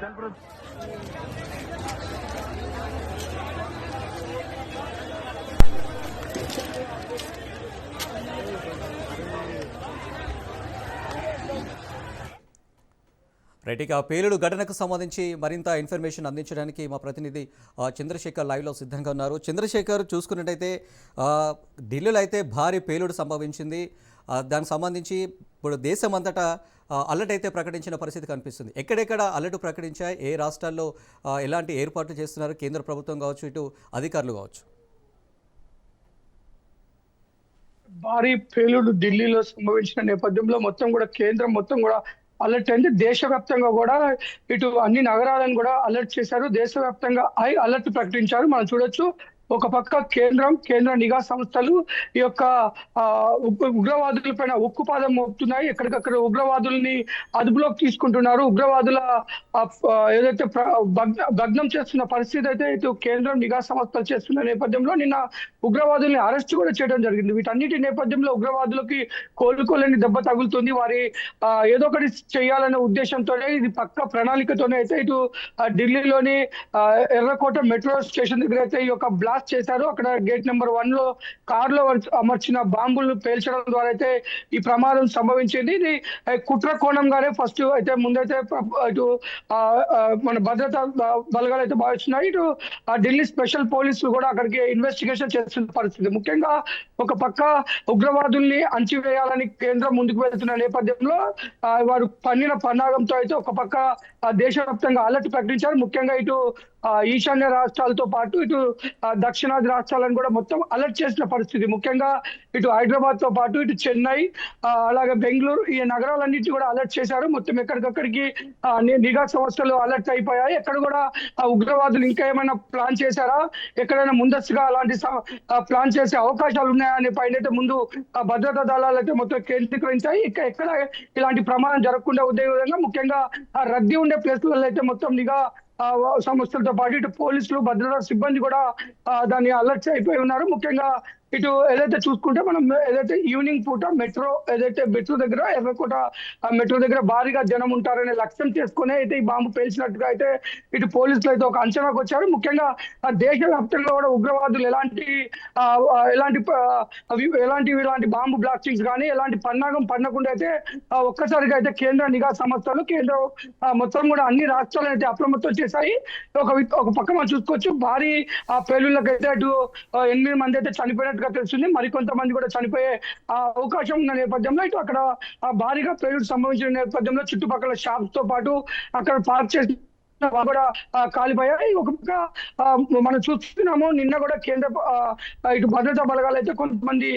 Температура. Right ఇక పేలుడు ఘటనకు సంబంధించి మరింత ఇన్ఫర్మేషన్ అందించడానికి మా ప్రతినిధి చంద్రశేఖర్ లైవ్లో సిద్ధంగా ఉన్నారు. చంద్రశేఖర్ చూసుకున్నట్టయితే ఢిల్లీలో అయితే భారీ పేలుడు సంభవించింది. దానికి సంబంధించి ఇప్పుడు దేశం అంతటా అలర్ట్ అయితే ప్రకటించిన పరిస్థితి కనిపిస్తుంది. ఎక్కడెక్కడ అలర్ట్ ప్రకటించాయి? ఏ రాష్ట్రాల్లో ఎలాంటి ఏర్పాట్లు చేస్తున్నారు? కేంద్ర ప్రభుత్వం కావచ్చు ఇటు అధికారులు కావచ్చు. భారీ పేలుడు ఢిల్లీలో సంభవించిన నేపథ్యంలో మొత్తం కూడా కేంద్రం మొత్తం కూడా అలర్ట్ అయింది. దేశవ్యాప్తంగా కూడా ఇటు అన్ని నగరాలను కూడా అలర్ట్ చేశారు. దేశవ్యాప్తంగా హై అలర్ట్ ప్రకటించారు. మనం చూడొచ్చు. ఒక పక్క కేంద్రం కేంద్ర నిఘా సంస్థలు ఈ యొక్క ఉగ్రవాదుల పైన ఉక్కుపాదం మోపుతున్నాయి. ఎక్కడికక్కడ ఉగ్రవాదుల్ని అదుపులోకి తీసుకుంటున్నారు. ఉగ్రవాదుల ఏదైతే భగ్నం చేస్తున్న పరిస్థితి అయితే ఇటు కేంద్రం నిఘా సంస్థలు చేస్తున్న నేపథ్యంలో నిన్న ఉగ్రవాదుల్ని అరెస్ట్ కూడా చేయడం జరిగింది. వీటన్నిటి నేపథ్యంలో ఉగ్రవాదులకి కోలుకోలేని దెబ్బ తగులుతుంది. వారి ఏదో ఒకటి చేయాలనే ఉద్దేశంతోనే ఇది పక్క ప్రణాళికతోనే అయితే ఇటు ఢిల్లీలోని ఆ, ఎర్రకోట మెట్రో స్టేషన్ దగ్గర అయితే ఈ యొక్క బ్లాస్ట్ చేశారు. అక్కడ గేట్ నెంబర్ వన్లో కార్లో అమర్చిన బాంబులను పేల్చడం ద్వారా అయితే ఈ ప్రమాదం సంభవించింది. ఇది కుట్ర కోణంగానే ఫస్ట్ అయితే ముందైతే ఇటు మన భద్రతా బలగాలు అయితే భావిస్తున్నాయి. ఇటు ఆ ఢిల్లీ స్పెషల్ పోలీసులు కూడా అక్కడికి ఇన్వెస్టిగేషన్ చేస్తున్న పరిస్థితి. ముఖ్యంగా ఒక పక్క ఉగ్రవాదుల్ని అంచివేయాలని కేంద్రం ముందుకు వెళ్తున్న నేపథ్యంలో వారు పన్నిన పన్నాగంతో అయితే ఒక పక్క దేశవ్యాప్తంగా అలర్ట్ ప్రకటించారు. ముఖ్యంగా ఇటు ఈశాన్య రాష్ట్రాలతో పాటు ఇటు దక్షిణాది రాష్ట్రాలను కూడా మొత్తం అలర్ట్ చేసిన పరిస్థితి. ముఖ్యంగా ఇటు హైదరాబాద్తో పాటు ఇటు చెన్నై అలాగే బెంగళూరు ఈ నగరాలన్నింటి కూడా అలర్ట్ చేశారు. మొత్తం ఎక్కడికక్కడికి నిఘా సంస్థలు అలర్ట్ అయిపోయాయి. ఎక్కడ కూడా ఉగ్రవాదులు ఇంకా ఏమైనా ప్లాన్ చేశారా? ఎక్కడైనా ముందస్తుగా అలాంటి స- ప్లాన్ చేసే అవకాశాలు ఉన్నాయా అనే పైన అయితే ముందు భద్రతా దళాలు అయితే మొత్తం కేంద్రీకరించాయి. ఇక ఎక్కడ ఇలాంటి ప్రమాదం జరగకుండా ఉండే విధంగా ముఖ్యంగా రద్దీ ఉండే ప్లేస్లలో అయితే మొత్తం నిఘా సంస్థలతో పాటు ఇటు పోలీసులు భద్రతా సిబ్బంది కూడా దాన్ని అలర్ట్ అయిపోయి ఉన్నారు. ముఖ్యంగా ఇటు ఏదైతే చూసుకుంటే మనం ఏదైతే ఈవినింగ్ పూట మెట్రో ఏదైతే మెట్రో దగ్గర ఎర్రకోట మెట్రో దగ్గర భారీగా జనం ఉంటారనే లక్ష్యం చేసుకునే అయితే ఈ బాంబు పేల్చినట్టుగా అయితే ఇటు పోలీసులు అయితే ఒక అంచనాకు వచ్చారు. ముఖ్యంగా దేశవ్యాప్తంగా కూడా ఉగ్రవాదులు ఎలాంటి ఎలాంటి ఎలాంటి ఇలాంటి బాంబు బ్లాస్టింగ్స్ కానీ ఎలాంటి పన్నాగం పన్నకుండా అయితే ఒక్కసారిగా అయితే కేంద్ర నిఘా సంస్థలు కేంద్ర మొత్తం కూడా అన్ని రాష్ట్రాలను అయితే అప్రమత్తం చేశాయి. ఒక ఒక పక్క మనం చూసుకోవచ్చు భారీ ఆ పేలుళ్ళకైతే అటు ఎనిమిది మంది అయితే చనిపోయినట్టుగా తెలుస్తుంది. మరికొంతమంది కూడా చనిపోయే అవకాశం ఉన్న నేపథ్యంలో ఇటు అక్కడ భారీగా పేలుడు సంభవించిన నేపథ్యంలో చుట్టుపక్కల షాప్స్తో పాటు అక్కడ పార్క్ చేసిన కూడా కాలిపోయాయి ఒక పక్క మనం చూస్తున్నాము నిన్న కూడా కేంద్ర ఇటు భద్రతా బలగాలు అయితే కొంతమంది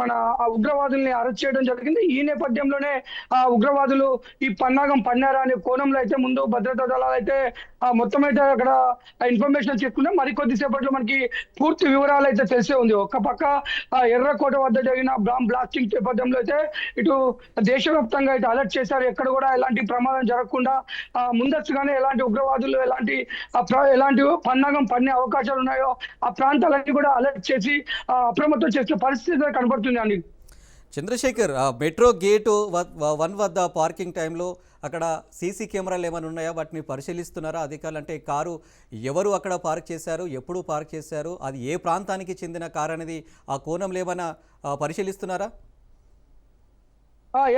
మన ఆ ఉగ్రవాదుల్ని అరెస్ట్ చేయడం జరిగింది. ఈ నేపథ్యంలోనే ఆ ఉగ్రవాదులు ఈ పన్నాగం పన్నారా అనే కోణంలో అయితే ముందు భద్రతా దళాలు అయితే మొత్తం అయితే అక్కడ ఇన్ఫర్మేషన్ తీసుకున్నాం మరి కొద్దిసేపట్లో మనకి పూర్తి వివరాలు అయితే తెలిసే ఉంది. ఒక్క పక్క ఆ ఎర్రకోట వద్ద జరిగిన బాంబ్ బ్లాస్టింగ్ నేపథ్యంలో అయితే ఇటు దేశవ్యాప్తంగా అయితే అలర్ట్ చేశారు. ఎక్కడ కూడా ఎలాంటి ప్రమాదం జరగకుండా ముందస్తుగానే ఎలాంటి ఉగ్రవాదులు ఎలాంటి ఎలాంటి పన్నాగం పన్నే అవకాశాలు ఉన్నాయో ఆ ప్రాంతాలన్నీ కూడా అలర్ట్ చేసి అప్రమత్తం చేసిన పరిస్థితి అయితే కనబడుతుంది అండి. చంద్రశేఖర్ మెట్రో గేటు వన్ వద్ద పార్కింగ్ టైంలో అక్కడ సీసీ కెమెరాలు ఏమైనా ఉన్నాయా? వాటిని పరిశీలిస్తున్నారా? అధికారులు అంటే కారు ఎవరు అక్కడ పార్క్ చేశారు? ఎప్పుడు పార్క్ చేశారు? అది ఏ ప్రాంతానికి చెందిన కారు అనేది ఆ కోణంలో ఏమైనా పరిశీలిస్తున్నారా?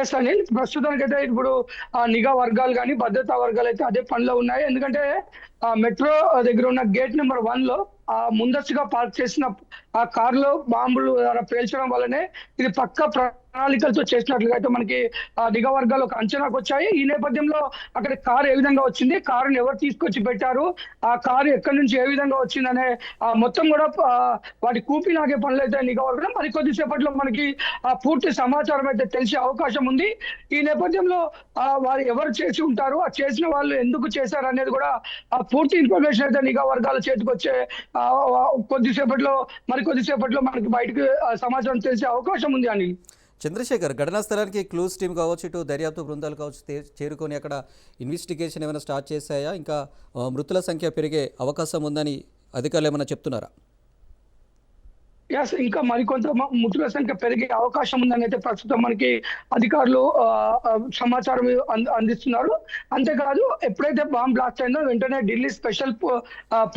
ఎస్ అండి. ప్రస్తుతానికి అయితే ఇప్పుడు ఆ నిఘా వర్గాలు కానీ భద్రతా వర్గాలు అయితే అదే పనిలో ఉన్నాయి. ఎందుకంటే ఆ మెట్రో దగ్గర ఉన్న గేట్ నెంబర్ వన్లో ఆ ముందస్తుగా పార్క్ చేసిన ఆ కారులో బాంబులు పేల్చడం వల్లనే ఇది పక్క ప్రణాళికలతో చేసినట్లుగా అయితే మనకి ఆ నిఘా వర్గాలు ఒక అంచనాకు వచ్చాయి. ఈ నేపథ్యంలో అక్కడ కారు ఏ విధంగా వచ్చింది? కారుని ఎవరు తీసుకొచ్చి పెట్టారు? ఆ కారు ఎక్కడి నుంచి ఏ విధంగా వచ్చిందనే ఆ మొత్తం కూడా వాటి కూపి నాగే పనులు అయితే నిఘా వర్గం మరి కొద్దిసేపట్లో మనకి ఆ పూర్తి సమాచారం అయితే తెలిసే అవకాశం ఉంది. ఈ నేపథ్యంలో ఆ వారు ఎవరు చేసి ఉంటారు? ఆ చేసిన వాళ్ళు ఎందుకు చేశారు అనేది కూడా ఆ పూర్తి ఇన్ఫర్మేషన్ అయితే నిఘా వర్గాల చేతికి వచ్చే కొద్దిసేపట్లో మరి కొద్దిసేపట్లో మనకి బయటకు సమాచారం తెలిసే అవకాశం ఉంది అని. చంద్రశేఖర్ ఘటనా స్థలానికి క్లూస్ టీమ్ కావచ్చు ఇటు దర్యాప్తు బృందాలు కావచ్చు చేరుకొని అక్కడ ఇన్వెస్టిగేషన్ ఏమైనా స్టార్ట్ చేశాయా? ఇంకా మృతుల సంఖ్య పెరిగే అవకాశం ఉందని అధికారులు ఏమైనా చెప్తున్నారా? ఇంకా మరికొంత మృతుల సంఖ్య పెరిగే అవకాశం ఉందని అయితే ప్రస్తుతం మనకి అధికారులు సమాచారం అందిస్తున్నారు. అంతేకాదు ఎప్పుడైతే బాంబ్ బ్లాస్ట్ అయిందో వెంటనే ఢిల్లీ స్పెషల్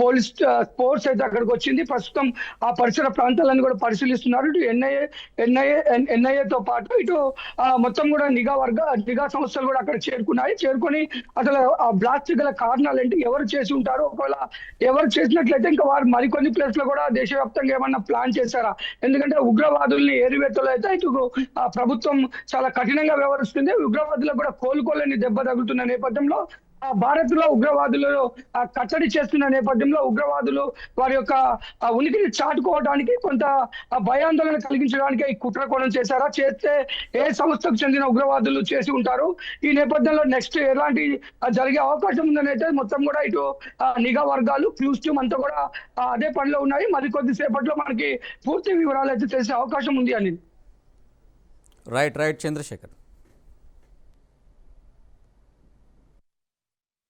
పోలీస్ ఫోర్స్ అయితే అక్కడికి వచ్చింది. ప్రస్తుతం ఆ పరిసర ప్రాంతాలను కూడా పరిశీలిస్తున్నారు. ఇటు ఎన్ఐఏ ఎన్ఐఏ ఎన్ఐఏతో పాటు ఇటు మొత్తం కూడా నిఘా వర్గ నిఘా సంస్థలు కూడా అక్కడ చేరుకున్నాయి. చేరుకొని అసలు ఆ బ్లాస్ట్ గల కారణాలు ఏంటి? ఎవరు చేసి ఉంటారు? ఒకవేళ ఎవరు చేసినట్లయితే ఇంకా వారు మరికొన్ని ప్లేస్లో కూడా దేశవ్యాప్తంగా ఏమన్నా ప్లాన్ చేశారా ఎందుకంటే ఉగ్రవాదుల్ని ఏరివేతలో అయితే ఇటు ఆ ప్రభుత్వం చాలా కఠినంగా వ్యవహరిస్తుంది. ఉగ్రవాదులకు కూడా కోలుకోలేని దెబ్బ తగులుతున్న నేపథ్యంలో భారత్లో ఉగ్రవాదులు కట్టడి చేస్తున్న నేపథ్యంలో ఉగ్రవాదులు వారి యొక్క ఉనికిని చాటుకోవడానికి కొంత భయాందోళన కలిగించడానికి ఈ కుట్ర కోణం చేశారా? చేస్తే ఏ సంస్థకు చెందిన ఉగ్రవాదులు చేసి ఉంటారు? ఈ నేపథ్యంలో నెక్స్ట్ ఎలాంటి జరిగే అవకాశం ఉందని అయితే మొత్తం కూడా ఇటు నిఘా వర్గాలు క్లూస్ అంతా కూడా అదే పనిలో ఉన్నాయి. మరి కొద్దిసేపట్లో మనకి పూర్తి వివరాలు అయితే తెలిసే అవకాశం ఉంది అని. Right right Chandrasekhar